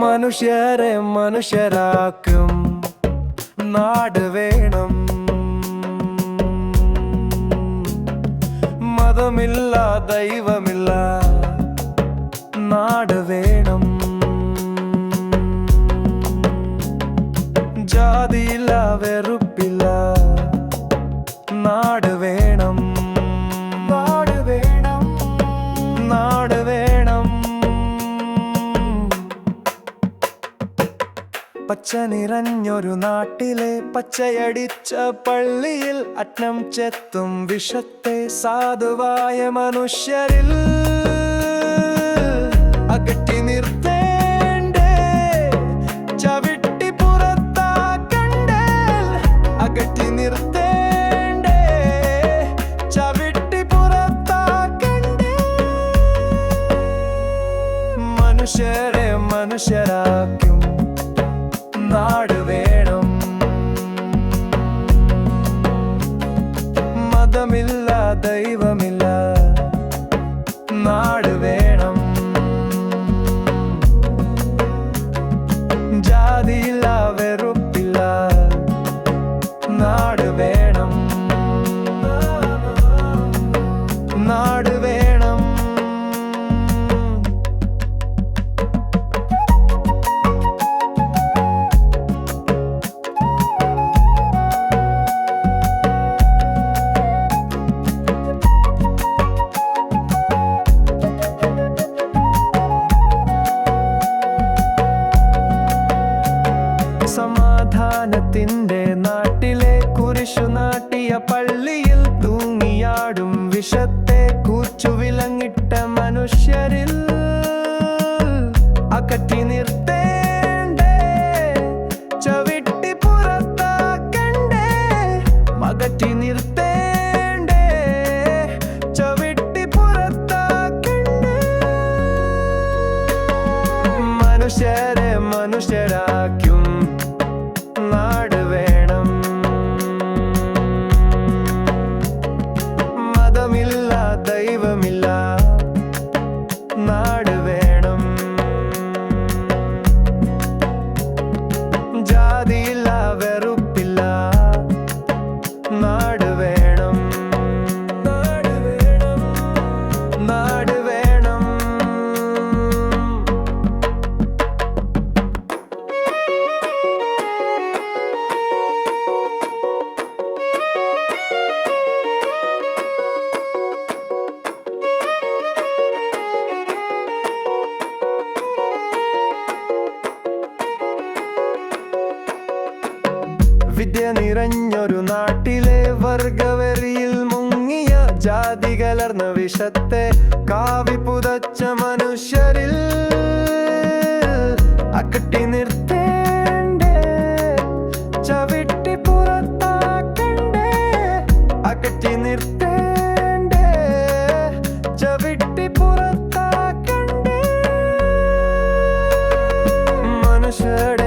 മനുഷ്യരെ മനുഷ്യരാക്കും. നാട് വേണം. മതമില്ല ദൈവമില്ല. നാട് വേണം. ജാതിയില്ല വെറുപ്പില്ല. പച്ച നിറഞ്ഞൊരു നാട്ടിലെ പച്ചയടിച്ച പള്ളിയിൽ അറ്റം ചെത്തും വിഷത്തെ സാധുവായ മനുഷ്യരിൽ. അകറ്റി നിർത്തേണ്ടേ ചവിട്ടി പുറത്താക്കണ്ടേ. അകറ്റി നിർത്തേണ്ടേ ചവിട്ടി പുറത്താക്കണ്ടേ. മനുഷ്യരെ മനുഷ്യരാക്കും. നാട് വേണം. മതമില്ല ദൈവമില്ല നാട് വേണം. ജാതിയില്ല വെറുപ്പില്ല നാട് സമാധാനത്തിന്റെ നാട്ടിലെ കുരിശു നാട്ടിയ പള്ളിയിൽ തൂങ്ങിയാടും വിഷത്തെ കൂച്ചു വിലങ്ങിട്ട മനുഷ്യരിൽ. അകറ്റി നിർത്തേണ്ടേ വിദ്യ നിറഞ്ഞൊരു നാട്ടിലെ വർഗവരിയിൽ മുങ്ങിയ ജാതി കലർന്ന വിഷത്തെ കാവി പുതച്ച മനുഷ്യരിൽ അക്കട്ടി നിർത്തേണ്ടേ? ചവിട്ടി പുറത്താക്കണ്ടേ? അക്കട്ടി നിർത്തേണ്ടേ? ചവിട്ടി പുറത്താക്കണ്ടേ? മനുഷ്യരുടെ